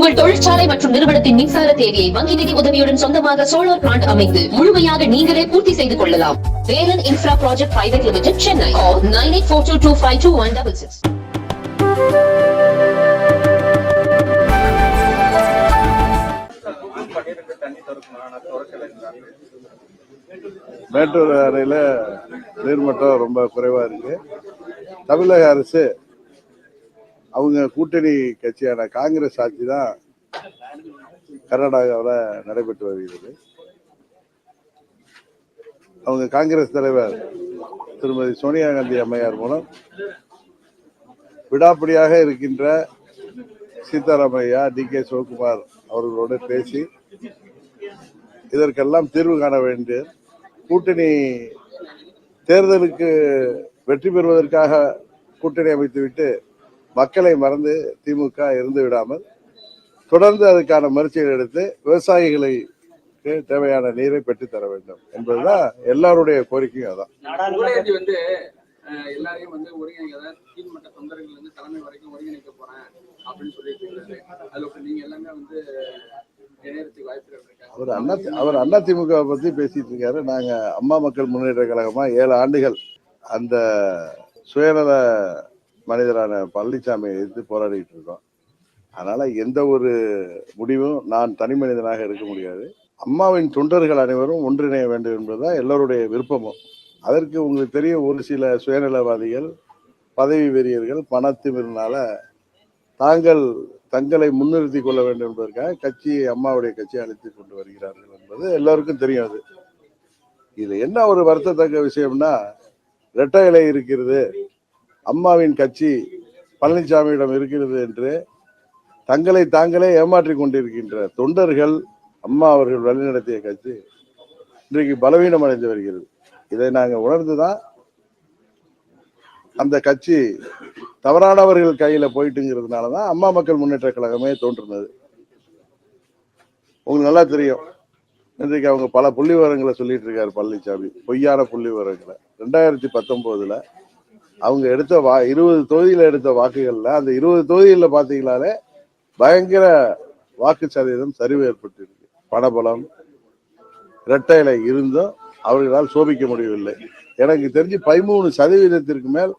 உங்கள் தொழிற்சாலை மற்றும் நிறுவனத்தின் மின்சார தேவையை வங்கி நிதி உதவியுடன் சொந்தமாக சோலார் பிளான்ட் அமைத்து முழுமையாக நீங்களே பூர்த்தி செய்து கொள்ளலாம். Velan infra project private limited Chennai nine eight four two two five two one double six Mettur அணையில நீர்மட்டம் ரொம்ப குறைவா இருக்கு. தமிழக அரசு அவங்க கூட்டணி கட்சியான காங்கிரஸ் ஆட்சி தான் கர்நாடகாவில் நடைபெற்று வருகிறது. அவங்க காங்கிரஸ் தலைவர் திருமதி சோனியா காந்தி அம்மையார் மூலம் விடாப்பிடியாக இருக்கின்ற சீதாராமையா டி கே சிவகுமார் அவர்களோடு பேசி இதற்கெல்லாம் தீர்வு காண வேண்டிய கூட்டணி தேர்தலுக்கு வெற்றி பெறுவதற்காக கூட்டணி அமைத்துவிட்டு மக்களை மறந்து திமுக இருந்து விடாமல் தொடர்ந்து அதுக்கான முயற்சிகள் எடுத்து விவசாயிகளுக்கு தேவையான நீரை பெற்றுத் தர வேண்டும் என்பதுதான் எல்லாருடைய கோரிக்கையும் அதான். வந்து எல்லாரையும் வந்து ஒருங்கிணைக்க கீழ்மட்ட தொண்டர்கள் வந்து தலைமை வரைக்கும் ஒருங்கிணைக்க போறேன் அப்படின்னு சொல்லிட்டு இருக்காரு. அதுல நீங்க எல்லாமே வந்து அவர் அண்ணா அவர் அண்ணா திமுக பத்தி பேசிட்டு இருக்காரு. நாங்க அம்மா மக்கள் முன்னேற்ற கழகமா ஏழு ஆண்டுகள் அந்த சுயநல மனிதரான பழனிசாமியை எதிர்த்து போராடிட்டு இருக்கோம். அதனால எந்த ஒரு முடிவும் நான் தனி மனிதனாக இருக்க முடியாது. அம்மாவின் தொண்டர்கள் அனைவரும் ஒன்றிணைய வேண்டும் என்பதுதான் எல்லோருடைய விருப்பமும். அதற்கு உங்களுக்கு தெரியும் ஒரு சில சுயநலவாதிகள் பதவி வெறியர்கள் பணத்திமிரினால தாங்கள் தங்களை முன்னிறுத்திக் கொள்ள வேண்டும் என்பதற்காக கட்சி அம்மாவுடைய கட்சியை அழைத்து கொண்டு வருகிறார்கள் என்பது எல்லாருக்கும் தெரியும் அது. இது என்ன ஒரு வருத்தத்தக்க விஷயம்னா இரட்டை இலை இருக்கிறது. அம்மாவின் கட்சி பழனிசாமியிடம் இருக்கிறது என்று தங்களை தாங்களே ஏமாற்றி கொண்டிருக்கின்ற தொண்டர்கள் அம்மா அவர்கள் வழிநடத்திய கட்சி இன்றைக்கு பலவீனம் அடைந்து வருகிறது. இதை நாங்கள் உணர்ந்துதான் அந்த கட்சி தவறானவர்கள் கையில போயிட்டுங்கிறதுனால தான் அம்மா மக்கள் முன்னேற்ற கழகமே தோன்றுனது. உங்களுக்கு நல்லா தெரியும். இன்றைக்கு அவங்க பல புள்ளி விவரங்களை சொல்லிட்டு இருக்காரு பழனிசாமி. பொய்யான புள்ளி விவரங்களை ரெண்டாயிரத்தி பத்தொன்பதுல அவங்க எடுத்த வா இருபது தொகுதியில எடுத்த வாக்குகள்ல அந்த இருபது தொகுதிகளில் பாத்தீங்கன்னாலே பயங்கர வாக்கு சதவீதம் சரிவு ஏற்பட்டிருக்கு. பணபலம் இரட்டையில இருந்தும் அவர்களால் சோபிக்க முடியவில்லை. எனக்கு தெரிஞ்சு பதிமூணு சதவீதத்திற்கு மேல்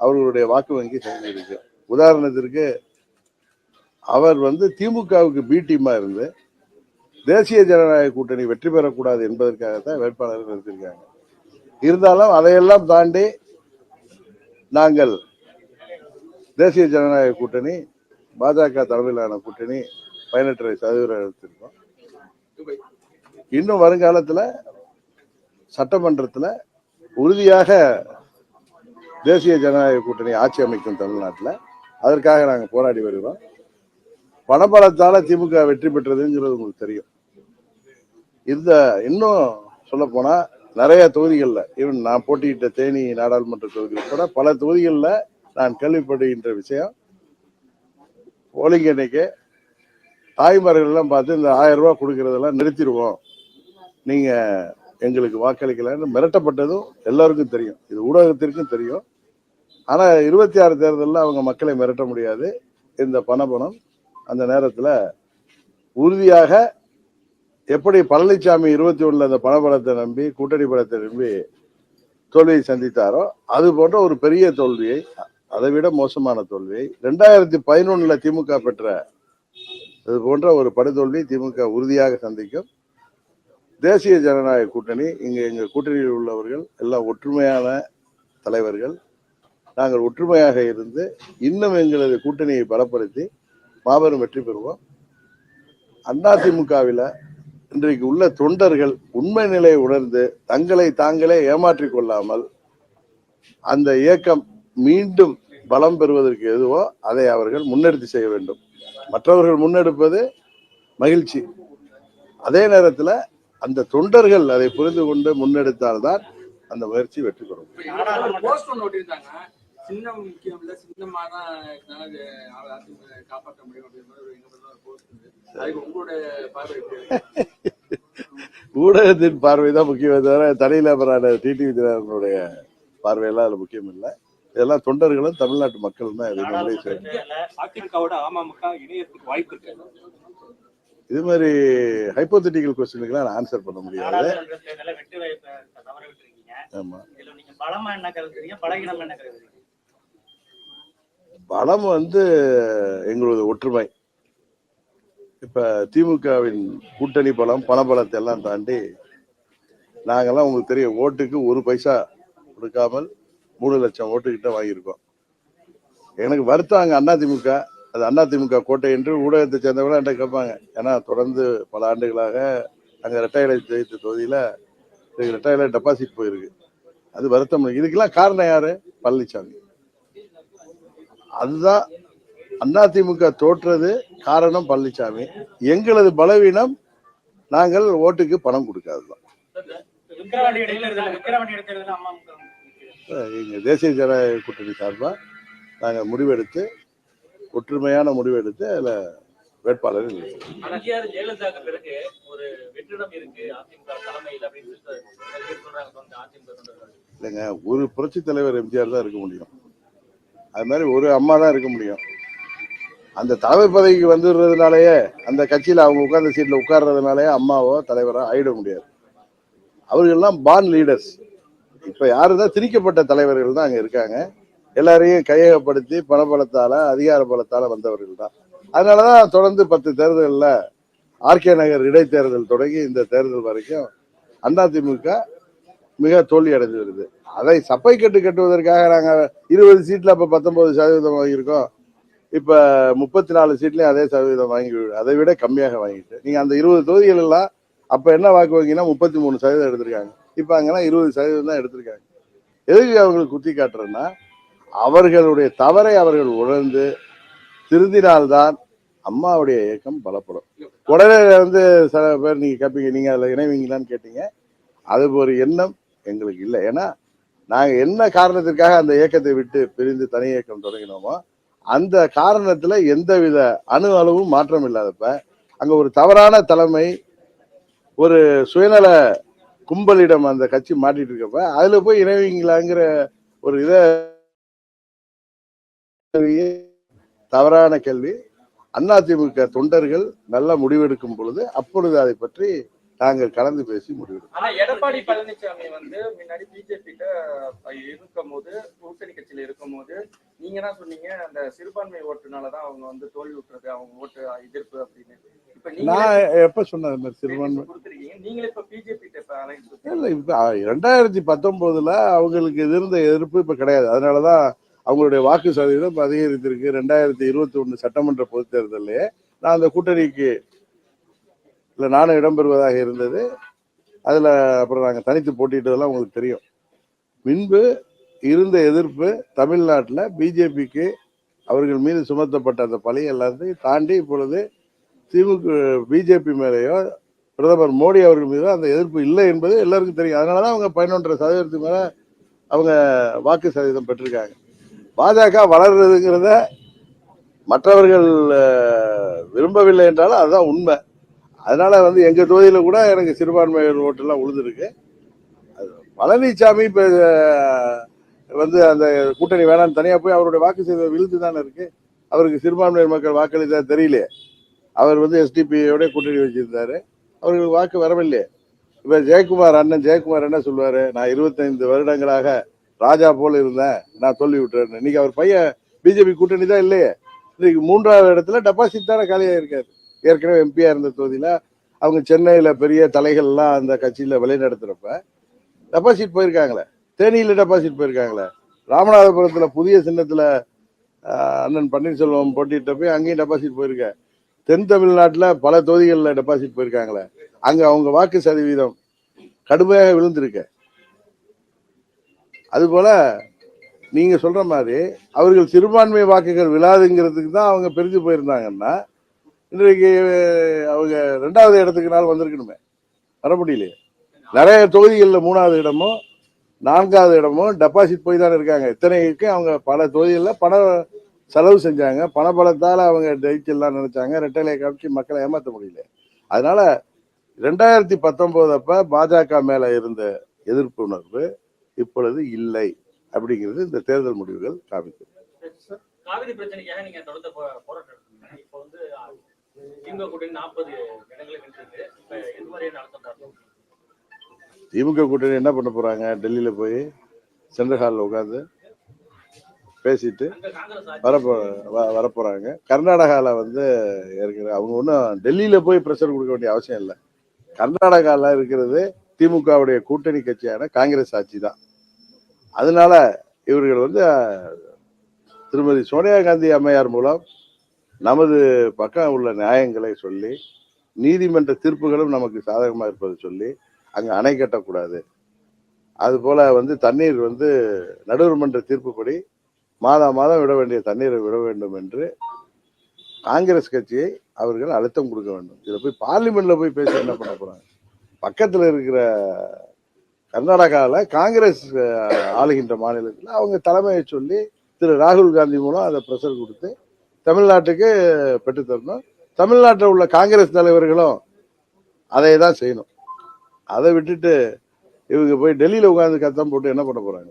அவர்களுடைய வாக்கு வங்கி சேர்ந்திருக்கு உதாரணத்திற்கு அவர் வந்து திமுகவுக்கு பி டீமா இருந்து தேசிய ஜனநாயக கூட்டணி வெற்றி பெறக்கூடாது என்பதற்காகத்தான் வேட்பாளர்கள் நிறுத்திருக்காங்க இருந்தாலும் அதையெல்லாம் தாண்டி நாங்கள் தேசிய ஜனநாயக கூட்டணி பாஜக தலைமையிலான கூட்டணி பதினெட்டரை சதவீதம் எடுத்திருக்கோம். இன்னும் வருங்காலத்தில் சட்டமன்றத்தில் உறுதியாக தேசிய ஜனநாயக கூட்டணி ஆட்சி அமைக்கும் தமிழ்நாட்டில் அதற்காக நாங்கள் போராடி வருகிறோம். பணபலத்தால் திமுக வெற்றி பெற்றதுங்கிறது உங்களுக்கு தெரியும். இந்த இன்னும் சொல்ல நிறைய தொகுதிகளில் ஈவன் நான் போட்டியிட்ட தேனி நாடாளுமன்ற தொகுதி உட்பட பல தொகுதிகளில் நான் கேள்விப்படுகின்ற விஷயம் போலிங் அன்னைக்கு தாய்மார்கள்லாம் பார்த்து இந்த ஆயிரம் ரூபா கொடுக்கறதெல்லாம் நிறுத்திடுவோம். நீங்க எங்களுக்கு வாக்களிக்கலன்னு மிரட்டப்பட்டதும் எல்லாருக்கும் தெரியும். இது ஊடகத்திற்கும் தெரியும். ஆனால் இருபத்தி ஆறு தேர்தலில் அவங்க மக்களை மிரட்ட முடியாது. இந்த பணபணம் அந்த நேரத்தில் உறுதியாக எப்படி பழனிசாமி இருபத்தி ஒண்ணுல அந்த பணபலத்தை நம்பி கூட்டணி பலத்தை நம்பி தோல்வியை சந்தித்தாரோ அது போன்ற ஒரு பெரிய தோல்வியை அதை விட மோசமான தோல்வியை ரெண்டாயிரத்தி பதினொன்னுல திமுக பெற்ற இது போன்ற ஒரு படுதோல்வி திமுக உறுதியாக சந்திக்கும் தேசிய ஜனநாயக கூட்டணி இங்கே எங்கள் கூட்டணியில் உள்ளவர்கள் எல்லாம் ஒற்றுமையான தலைவர்கள். நாங்கள் ஒற்றுமையாக இருந்து இன்னும் எங்களது கூட்டணியை பலப்படுத்தி மாபெரும் வெற்றி பெறுவோம். அதிமுகவில் இன்றைக்கு உள்ள தொண்டர்கள் உண்மை நிலையை உணர்ந்து தங்களை தாங்களே ஏமாற்றிக் கொள்ளாமல் அந்த இயக்கம் மீண்டும் பலம் பெறுவதற்கு எதுவோ அதை அவர்கள் முன்னெடுத்து செய்ய வேண்டும். மற்றவர்கள் முன்னெடுப்பது மகிழ்ச்சி. அதே நேரத்தில் அந்த தொண்டர்கள் அதை புரிந்து கொண்டு முன்னெடுத்தால்தான் அந்த முயற்சி வெற்றி பெறும். சின்னம் முக்கியம் இல்ல சின்னமா தான் காப்பாற்ற முடியும் ஊடகத்தின் பார்வை தான் முக்கியம் தவிர தனி நபரான டிடிவி தினகரனுடைய பார்வையெல்லாம் அதில் முக்கியம் இல்லை இதெல்லாம் தொண்டர்களும் தமிழ்நாட்டு மக்களும் தான் இதை மாதிரி ஹைப்போதெட்டிக்கல் கொஸ்டினுக்குலாம் நான் ஆன்சர் பண்ண முடியாது. ஆமா. பலம் வந்து எங்களது ஒற்றுமை. இப்ப திமுகவின் கூட்டணி பலம் பணபலத்தை எல்லாம் தாண்டி நாங்கெல்லாம் உங்களுக்கு தெரியும் ஓட்டுக்கு ஒரு பைசா கொடுக்காமல் மூணு லட்சம் ஓட்டுக்கிட்ட வாங்கியிருக்கோம். எனக்கு வருத்தம் அங்கே அண்ணா திமுக. அது அண்ணா திமுக கோட்டை என்று ஊடகத்தை சேர்ந்தவங்க என்கிட்ட கேட்பாங்க. ஏன்னா தொடர்ந்து பல ஆண்டுகளாக அங்கே ரெட்டையிலை ஜெயித்த தொகுதியில ரெட்டையில டெபாசிட் போயிருக்கு. அது வருத்தம் இதுக்கெல்லாம் காரணம் யாரு? பழனிசாமி அதுதான் அதிமுக தோற்றது காரணம் பழனிசாமி எங்களது பலவீனம் நாங்கள் ஓட்டுக்கு பணம் அம்மா எங்க தேசிய ஜனநாயக கூட்டணி சார்பா நாங்கள் முடிவெடுத்து ஒற்றுமையான முடிவெடுத்து அதுல வேட்பாளரை இல்லைங்க ஒரு புரட்சி தலைவர் எம்ஜிஆர் தான் இருக்க முடியும். அது மாதிரி ஒரு அம்மா தான் இருக்க முடியும். அந்த தலைமை பதவிக்கு வந்துடுறதுனாலயே அந்த கட்சியில் அவங்க உட்கார்ந்த சீட்டில் உட்கார்றதுனாலயே அம்மாவோ தலைவரோ ஆயிட முடியாது. அவர்கள்லாம் பான் லீடர்ஸ் இப்போ யாரு தான் திணிக்கப்பட்ட தலைவர்கள் தான் அங்கே இருக்காங்க. எல்லாரையும் கையகப்படுத்தி பணபலத்தால் அதிகார பலத்தால் வந்தவர்கள் தான். அதனால தான் தொடர்ந்து பத்து தேர்தலில் ஆர்கே நகர் இடைத்தேர்தல் தொடங்கி இந்த தேர்தல் வரைக்கும் அதிமுக மிக தோல்வி அடைந்து வருது. அதை சப்பை கட்டு கட்டுவதற்காக நாங்கள் இருபது சீட்டில் அப்போ பத்தொன்பது சதவீதம் வாங்கியிருக்கோம். இப்ப முப்பத்தி நாலு சீட்லயும் அதே சதவீதம் வாங்கி அதை விட கம்மியாக வாங்கிட்டு. நீங்க அந்த இருபது தொகுதிகள் எல்லாம் அப்ப என்ன வாக்கு வாங்கினா முப்பத்தி மூணு சதவீதம் எடுத்திருக்காங்க. இப்ப அங்கெல்லாம் இருபது சதவீதம் தான் எடுத்திருக்காங்க. எதுக்கு அவங்களுக்கு குத்தி காட்டுறேன்னா அவர்களுடைய தவறை அவர்கள் உணர்ந்து திருந்தினால்தான் அம்மாவுடைய இயக்கம் பலப்படும். உடனே வந்து சில பேர் நீங்க கேட்பீங்க நீங்க அதுல இணைவீங்களான்னு கேட்டீங்க. அது ஒரு எண்ணம் எங்களுக்கு இல்லை. ஏன்னா நாங்க என்ன காரணத்திற்காக அந்த இயக்கத்தை விட்டு பிரிந்து தனி இயக்கம் தொடங்கினோமோ அந்த காரணத்துல எந்தவித அணு அளவும் மாற்றம் இல்லாதப்ப அங்க ஒரு தவறான தலைமை ஒரு சுயநல கும்பலிடம் அந்த கட்சி மாட்டிட்டு இருக்கப்ப அதுல போய் இணைவீங்களாங்கிற ஒரு இத தவறான கேள்வி. அதிமுக தொண்டர்கள் நல்ல முடிவெடுக்கும் பொழுது அப்பொழுது அதை பற்றி நாங்கள் கலந்து பேசி முடிவெடுப்போம் ஆனா எடப்பாடி பழனிசாமி வந்து முன்னாடி பிஜேபி இருக்கும் போது கூட்டணி கட்சியில இருக்கும் போது நீங்க தான் சொன்னீங்க? அந்த சிறுபான்மை ஓட்டுனாலதான் அவங்க வந்து தோல்வி விட்டுறது அவங்க ஓட்டு எதிர்ப்பு அப்படின்னு. நான் எப்ப சொன்னேன் சிறுபான்மை இல்ல இப்ப ரெண்டாயிரத்தி பத்தொன்பதுல அவங்களுக்கு இருந்த எதிர்ப்பு இப்ப கிடையாது. அதனாலதான் அவங்களுடைய வாக்கு சதவீதம் அதிகரித்திருக்கு. ரெண்டாயிரத்தி இருபத்தி ஒண்ணு சட்டமன்ற பொதுத் நான் அந்த கூட்டணிக்கு இல்ல நானும் இடம்பெறுவதாக இருந்தது. அதில் அப்புறம் நாங்கள் தனித்து போட்டிட்டதெல்லாம் உங்களுக்கு தெரியும். முன்பு இருந்த எதிர்ப்பு தமிழ்நாட்டில் பிஜேபிக்கு அவர்கள் மீது சுமத்தப்பட்ட அந்த பழி எல்லாத்தையும் தாண்டி இப்பொழுது திமுக பிஜேபி மேலேயோ பிரதமர் மோடி அவர்கள் மீதோ அந்த எதிர்ப்பு இல்லை என்பது எல்லாருக்கும் தெரியும். அதனாலதான் அவங்க பதினொன்றரை சதவீதத்துக்கு மேலே அவங்க வாக்கு சதவீதம் பெற்றிருக்காங்க. பாஜக வளர்றதுங்கிறத மற்றவர்கள் விரும்பவில்லை என்றாலும் அதுதான் உண்மை. அதனால வந்து எங்க தொகுதியில கூட எனக்கு சிறுபான்மையர் ஓட்டெல்லாம் உழுதுருக்கு. அது பழனிசாமி இப்ப வந்து அந்த கூட்டணி வேணாம்னு தனியா போய் அவருடைய வாக்கு செய்த விழுந்து தானே இருக்கு. அவருக்கு சிறுபான்மையர் மக்கள் வாக்களித்தா தெரியலையே அவர் வந்து எஸ்டிபியோட கூட்டணி வச்சிருந்தாரு. அவர்களுக்கு வாக்கு வரவில்லையே இப்ப ஜெயக்குமார் அண்ணன் ஜெயக்குமார் என்ன சொல்லுவாரு? நான் இருபத்தைந்து வருடங்களாக ராஜா போல இருந்தேன். நான் சொல்லி விட்டுறேன் இன்னைக்கு அவர் பையன் பிஜேபி கூட்டணி தான் இல்லையே. இன்னைக்கு மூன்றாவது இடத்துல டெபாசிட் தானே காலியா இருக்காரு ஏற்கனவே எம்பியா இருந்த தொகுதியில அவங்க சென்னையில பெரிய தலைகள்லாம் அந்த கட்சியில வழிநடத்துறப்ப டெபாசிட் போயிருக்காங்களே. தேனியில டெபாசிட் போயிருக்காங்களே. ராமநாதபுரத்துல புதிய சின்னத்துல அண்ணன் பன்னீர்செல்வம் போட்டிட்ட போய் அங்கேயும் டெபாசிட் போயிருக்க. தென் தமிழ்நாட்டில் பல தொகுதிகளில் டெபாசிட் போயிருக்காங்களே. அங்கே அவங்க வாக்கு சதவீதம் கடுமையாக விழுந்திருக்கு. அதுபோல நீங்கள் சொல்கிற மாதிரி அவர்கள் சிறுபான்மை வாக்குகள் விழாதுங்கிறதுக்கு தான் அவங்க பிரிஞ்சு போயிருந்தாங்கன்னா இன்றைக்கு அவங்க ரெண்டாவது இடத்துக்கு நாள் வந்திருக்கணுமே. வர முடியலையே. நிறைய தொகுதிகளில் மூணாவது இடமும் நான்காவது இடமும் டெபாசிட் போய் தானே இருக்காங்க. இத்தனைக்கு அவங்க பல தொகுதிகளில் பண செலவு செஞ்சாங்க. பண பலத்தால் அவங்க ஜெயிச்சிடலாம் நினைச்சாங்க. ரெட்டலை காமிச்சு மக்களை ஏமாற்ற முடியல. அதனால ரெண்டாயிரத்தி பத்தொம்போது அப்போ பாஜக மேலே இருந்த எதிர்ப்பு உணர்வு இப்பொழுது இல்லை அப்படிங்கிறது இந்த தேர்தல் முடிவுகள் காமிக்கும் திமுக கூட்டணி நாற்பது இடங்களை வென்றது இப்ப எது மாதிரியான அழுத்தம் தரணும் திமுக கூட்டணி என்ன பண்ண போறாங்க? டெல்லியில போய் சென்ட்ரல் ஹாலில் உட்காந்து பேசிட்டு வரப்போ வரப்போறாங்க. கர்நாடகாவில் வந்து இருக்கிற அவங்க ஒன்றும் டெல்லியில போய் ப்ரெஷர் கொடுக்க வேண்டிய அவசியம் இல்லை. கர்நாடகாவில் இருக்கிறது திமுகவுடைய கூட்டணி கட்சியான காங்கிரஸ் ஆட்சி தான். அதனால இவர்கள் வந்து திருமதி சோனியா காந்தி அம்மையார் மூலம் நமது பக்கம் உள்ள நியாயங்களை சொல்லி நீதிமன்ற தீர்ப்புகளும் நமக்கு சாதகமாக இருப்பதை சொல்லி அங்கே அணை கட்டக்கூடாது. அதுபோல் வந்து தண்ணீர் வந்து நடுவர் மன்ற தீர்ப்புப்படி மாதம் மாதம் விட வேண்டிய தண்ணீரை விட வேண்டும் என்று காங்கிரஸ் கட்சியை அவர்கள் அழுத்தம் கொடுக்க வேண்டும். இதில் போய் பார்லிமெண்ட்ல போய் பேசி என்ன பண்ண போறாங்க? பக்கத்தில் இருக்கிற கர்நாடகாவில் காங்கிரஸ் ஆளுகின்ற மாநிலத்தில் அவங்க தலைமையை சொல்லி திரு ராகுல் காந்தி மூலம் அதை ப்ரெஷர் கொடுத்து தமிழ்நாட்டுக்கு பெற்றுத்தரணும் தமிழ்நாட்டில் உள்ள காங்கிரஸ் தலைவர்களும் அதை தான் செய்யணும். அதை விட்டுட்டு இவங்க போய் டெல்லியில் உட்கார்ந்து கத்தம் போட்டு என்ன பண்ண போறாங்க?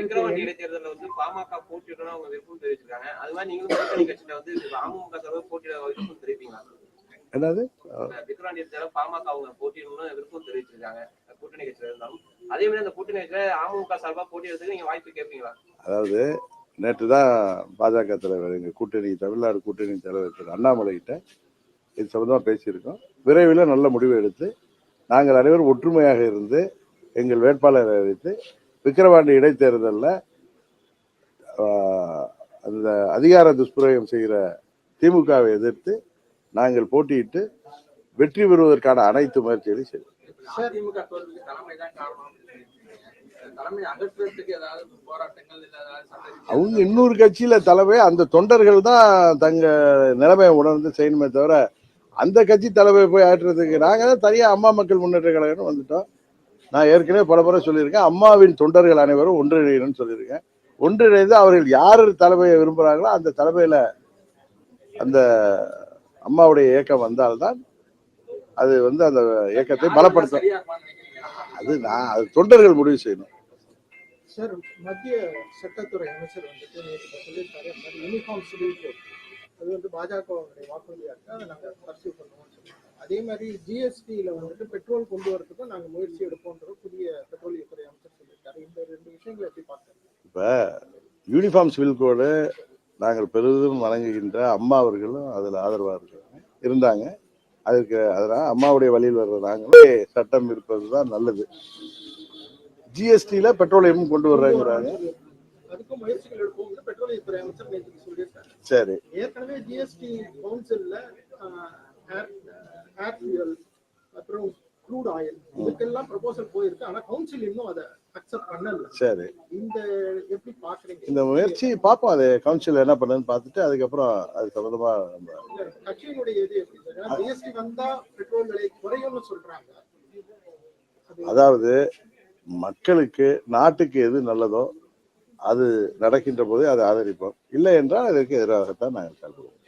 விக்கிரவாண்டி இடைத்தேர்தலில் வந்து பாமக போட்டியிடணும் அவங்க விருப்பம் தெரிவிச்சிருக்காங்க. அது மாதிரி நீங்களும் கூட்டணி கட்சியில வந்து அமமுக சார்பாக போட்டியிட விருப்பம் தெரிவிப்பீங்களா? என்னது? விக்கிரவாண்டி இடைத்தேர்தல் பாமக அவங்க போட்டியிடணும்னு விருப்பம் தெரிவிச்சிருக்காங்க. கூட்டணி கட்சியில இருந்தாலும். அதே மாதிரி அந்த கூட்டணி கட்சியில அமமுக சார்பாக போட்டியிடறதுக்கு நீங்க வாய்ப்பு கேட்பீங்களா? அதாவது நேற்று தான் பாஜக தலைவர் எங்கள் கூட்டணி தமிழ்நாடு கூட்டணி தலைவர் திரு அண்ணாமலை கிட்ட இது சம்மந்தமாக பேசியிருக்கோம். விரைவில் நல்ல முடிவு எடுத்து நாங்கள் அனைவரும் ஒற்றுமையாக இருந்து எங்கள் வேட்பாளரை அறிவித்து விக்கிரவாண்டி இடைத்தேர்தலில் அந்த அதிகார துஷ்பிரயோகம் செய்கிற திமுகவை எதிர்த்து நாங்கள் போட்டியிட்டு வெற்றி பெறுவதற்கான அனைத்து முயற்சிகளையும் செய்வோம் அதிமுக தோல்விக்கு தலைமை தான் காரணம் அவங்க இன்னொரு கட்சியில தலைமை அந்த தொண்டர்கள் தான் தங்க நிலைமையை உணர்ந்து செய்யணுமே தவிர அந்த கட்சி தலைமையை போய் ஆற்றுறதுக்கு நாங்க தான் தனியா அம்மா மக்கள் முன்னேற்ற கழகம்னு வந்துட்டோம். நான் ஏற்கனவே பல முறை சொல்லியிருக்கேன் அம்மாவின் தொண்டர்கள் அனைவரும் ஒன்றிணையணும்னு சொல்லியிருக்கேன். ஒன்றிணைந்து அவர்கள் யார் தலைமையை விரும்புகிறாங்களோ அந்த தலைமையில அந்த அம்மாவுடைய இயக்கம் வந்தால்தான் அது வந்து அந்த இயக்கத்தை நினைக்கிறீங்க? அது நான் அது தொண்டர்கள் முடிவு செய்யணும். சார் மத்திய சட்டத்துறை அமைச்சர் வந்துட்டு நேற்று சொல்லியிருக்காரு மாதிரி யூனிஃபார்ம் சிவில் கோட் அது வந்து பாஜகவுடைய வாக்குறுதியா இருக்கு அதை நாங்கள் பர்சியூ பண்ணுவோம்னு அதே மாதிரி ஜிஎஸ்டியில வந்துட்டு பெட்ரோல் கொண்டு வரதுக்கும் நாங்கள் முயற்சி எடுப்போன்ற புதிய பெட்ரோலியத்துறை அமைச்சர் சொல்லியிருக்காரு. இந்த ரெண்டு விஷயங்களை எப்படி பார்க்குறீங்க யூனிஃபார்ம் சிவில் கோடு நாங்கள் பெரிதும் வணங்குகின்ற அம்மா அவர்களும் அதில் ஆதரவாக இருக்காங்க இருந்தாங்க. அதுக்கு அதனால் அம்மாவுடைய வழியில் வர்ற நாங்களே சட்டம் இருப்பது தான் நல்லது ஜிஎஸ்டியில் பெட்ரோலியமும் கொண்டு வர்றாங்கிறாங்க. சரி. ஏற்கனவே ஜிஎஸ்டி கவுன்சில்ல அப்புறம் க்ரூட் ஆயில் இதுக்கெல்லாம் ப்ரொபோசல் போயிருக்கு. ஆனா கவுன்சில் இன்னும் அதை அக்செப்ட் பண்ணல. சரி. இந்த எப்படி பாக்குறீங்க? இந்த முயற்சி பார்ப்போம். அது கவுன்சில் என்ன பண்ணுன்னு பார்த்துட்டு அதுக்கப்புறம் அது சம்மந்தமாக நம்ம இல்ல, கட்சியினுடைய இது எப்படி சார்? ஏன்னா ஜிஎஸ்டி வந்தா பெட்ரோல் விலை குறையும்னு சொல்றாங்க. அது அதாவது மக்களுக்கு நாட்டுக்கு எது நல்லதோ அது நடக்கின்ற போதே அதை ஆதரிப்போம். இல்லை என்றால் அதற்கு எதிராகத்தான் நாங்கள் செயல்படுவோம்.